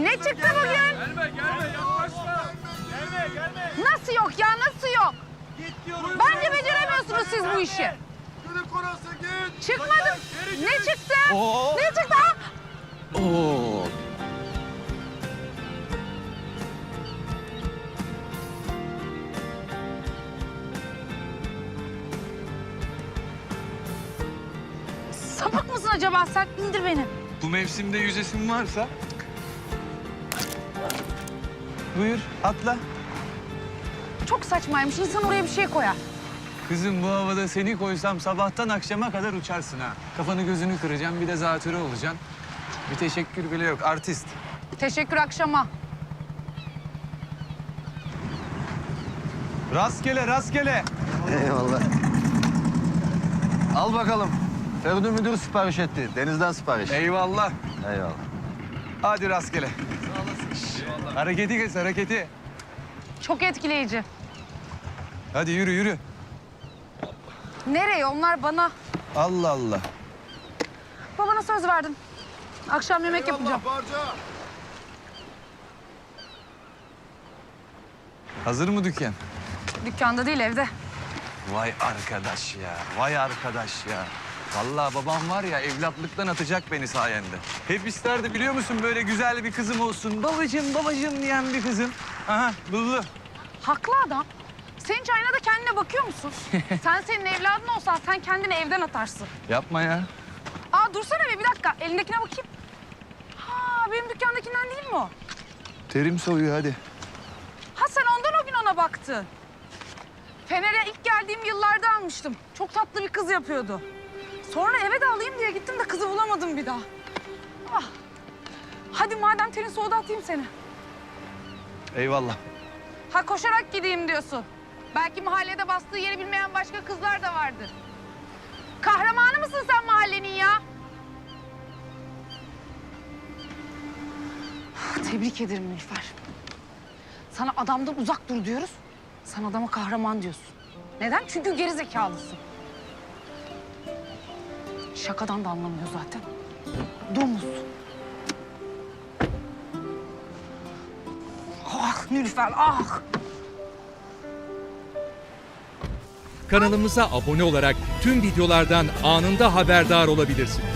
Ne çıktı bugün? Gelme gelme yaklaşma. Gelme gelme. Nasıl yok ya nasıl yok? Git diyorum. Bence beceremiyorsunuz siz bu işi. Gülü korası git. Çıkmadı. Ne çıktı? Oo. Ne çıktı ha? Oo. Sapık mısın acaba sen? İndir beni. Bu mevsimde yüzesin varsa... Buyur atla. Çok saçmaymış. İnsan oraya bir şey koyar. Kızım bu havada seni koysam sabahtan akşama kadar uçarsın ha. Kafanı gözünü kıracağım bir de zatürre olacaksın. Bir teşekkür bile yok artist. Teşekkür akşama. Rastgele rastgele. Eyvallah. Al bakalım. Ferdi müdür sipariş etti. Denizden sipariş. Eyvallah. Eyvallah. Hadi rastgele. Hareketi kes hareketi. Çok etkileyici. Hadi yürü yürü. Nereye? Onlar bana. Allah Allah. Babana söz verdim. Akşam yemek yapacağım. Barca. Hazır mı dükkan? Dükkanda değil evde. Vay arkadaş ya, vay arkadaş ya. Vallahi babam var ya evlatlıktan atacak beni sayende. Hep isterdi biliyor musun böyle güzel bir kızım olsun. Babacığım babacığım diyen bir kızım. Aha buldu. Haklı adam. Sen hiç aynada kendine bakıyor musun? sen senin evladın olsan sen kendini evden atarsın. Yapma ya. Aa dursana bir, bir dakika. Elindekine bakayım. Ha benim dükkandakinden değil mi o? Terim soğuyor hadi. Ha sen ondan o gün ona baktın. Fener'e ilk geldiğim yıllarda almıştım. Çok tatlı bir kız yapıyordu. Sonra eve de alayım diye gittim de kızı bulamadım bir daha. Ah. Hadi madem terin soğudu atayım seni. Eyvallah. Ha koşarak gideyim diyorsun. Belki mahallede bastığı yeri bilmeyen başka kızlar da vardır. Kahramanı mısın sen mahallenin ya? Tebrik ederim Nilüfer. Sana adamdan uzak dur diyoruz. Sen adama kahraman diyorsun. Neden? Çünkü geri zekalısın. Şakadan da anlamıyor zaten. Domuz. Ah Nilüfer ah. Kanalımıza abone olarak tüm videolardan anında haberdar olabilirsiniz.